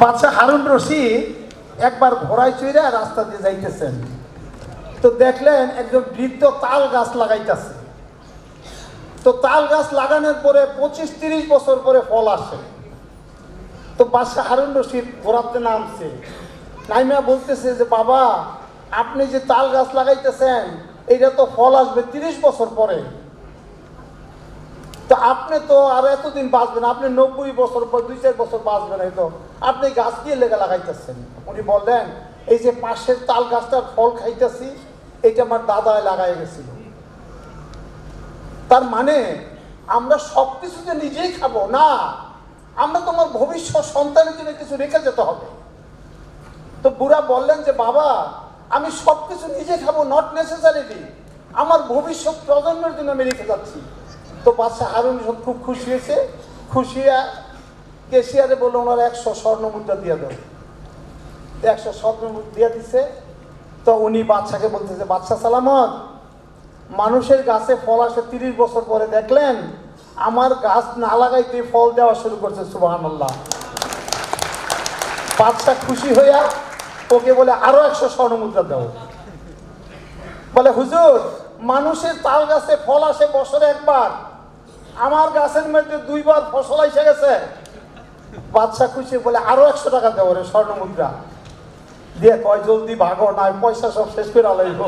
বাদশাহ হারুন রশিদ একবার ঘোড়ায় চড়ে রাস্তা দিয়ে যাইতেছেন। তো দেখলেন একজন বৃদ্ধ তাল গাছ লাগাইতেছে। তো তাল গাছ লাগানোর পরে পঁচিশ তিরিশ বছর পরে ফল আসে। তো বাদশাহ হারুন রশিদ ঘোরাতে নামছে। নাইমা বলতেছে যে, বাবা, আপনি যে তাল গাছ লাগাইতেছেন, এইটা তো ফল আসবে তিরিশ বছর পরে। আপনি তো আর এতদিন বাঁচবেন, আপনি নব্বই বছর পর, দুই চার বছর বাঁচবেন হয়তো। আপনি গাছ দিয়ে লেগে লাগাইতেছেন। উনি বললেন, এই যে পাশের তাল গাছটার ফল খাইতেছি, এটা আমার দাদায় লাগাই গেছিল। তার মানে আমরা সব কিছু যে নিজেই খাব, না, আমরা তোমার ভবিষ্যৎ সন্তানের জন্য কিছু রেখে যেতে হবে। তো বুড়া বললেন যে, বাবা, আমি সব কিছু নিজে খাব নট নেসেসারিলি আমার ভবিষ্যৎ প্রজন্মের জন্য আমি রেখে যাচ্ছি। তো বাচ্চা হারুন খুব খুশি হয়েছে। খুশি হয়ে কেশিয়ারে বলল, ওনার একশো স্বর্ণ মুদ্রা দিয়ে দেয় একশো স্বর্ণ দিয়ে দিছে। তো উনি বাচ্চাকে বলতেছে বাচ্চা সালামত, মানুষের গাছে ফল আসে তিরিশ বছর পরে, দেখলেন? আমার গাছ না লাগাইতে ফল দেওয়া শুরু করছে সুবাহান আল্লাহ বাচ্চা খুশি হইয়া ওকে বলে, আরও একশো স্বর্ণ মুদ্রা দাও। বলে, হুজুর, মানুষের তাল গাছে ফল আসে বছরে একবার। আমার গাছের মধ্যে দুইবার ফসল এসে গেছে। বাচ্চা খুশি বলে, আরও একশো টাকা দেবো রে স্বর্ণ মুদ্রা দিয়ে কয়, জলদি ভাগো না পয়সা সব শেষ করে আলাইব